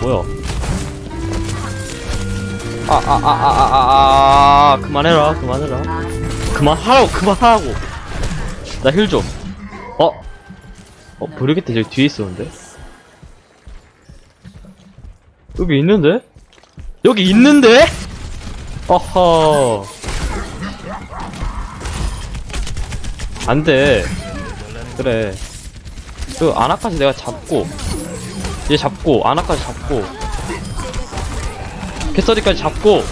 뭐야? 아, 아, 아, 아, 아, 아, 아, 그만해라, 그만해라. 그만하라고, 그만하라고. 나 힐 좀. 어? 어, 브리게트 저기 뒤에 있었는데? 여기 있는데? 여기 있는데? 어허. 안 돼. 그래. 그, 아나까지 내가 잡고, 얘 잡고, 아나까지 잡고, 캐서디까지 잡고,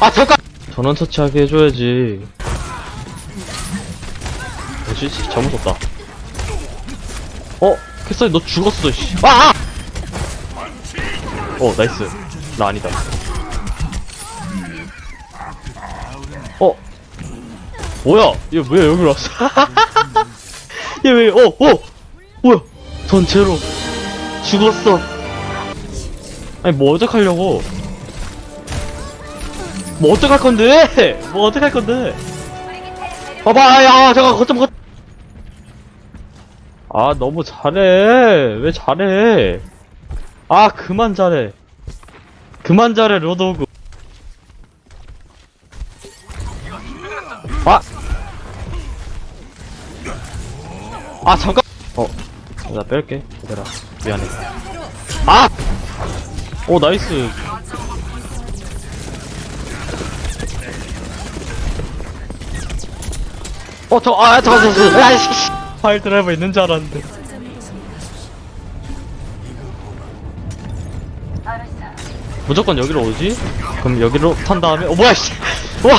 아, 잠깐! 전원 처치하게 해줘야지. 뭐지? 씨, 잘못 썼다. 어? 캐서디 너 죽었어, 씨. 아! 아! 어, 나이스. 나 아니다. 어? 뭐야? 얘 왜 여기로 왔어? 얘 왜, 어, 어! 뭐야? 전체로 죽었어. 아니, 뭐 어떡하려고? 뭐 어떡할 건데? 뭐 어떡할 건데? 봐봐, 야, 잠깐, 거점, 거 아, 너무 잘해. 왜 잘해? 아, 그만 잘해. 그만 잘해, 로드오그. 아! 아, 잠깐! 어, 나 뺄게. 얘들아. 미안해. 아! 오, 나이스. 어, 저, 아, 잠깐, 잠깐, 잠깐. 야, 씨, 씨. 파일 드라이버 있는 줄 알았는데. 무조건 여기로 오지? 그럼 여기로 탄 다음에, 어, 뭐야, 씨! 와!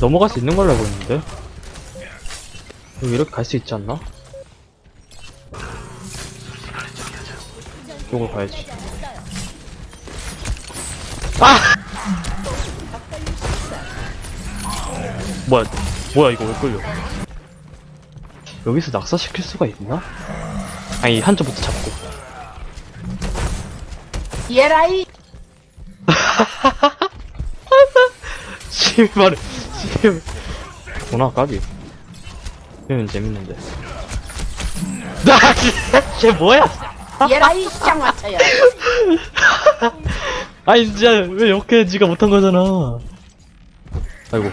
넘어갈 수 있는 걸로 알고 있는데? 여기 이렇게 갈 수 있지 않나? 이걸 가야지. 아! 뭐야, 뭐야, 이거 왜 끌려? 여기서 낙사시킬 수가 있나? 아니, 한점부터 잡고. 얘라이 씨발, 씨발. 보나, 까비. 이건 재밌는데. 나, 쟤 뭐야? 얘라 이 시장 맞춰요 아니, 진짜, 왜 이렇게 지가 못한 거잖아. 아이고.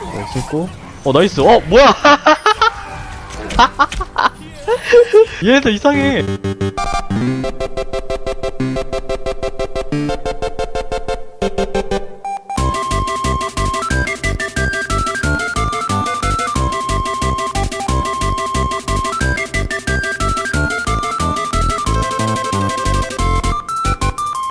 어, 신고. 어, 나이스. 어, 뭐야? 얘도 이상해.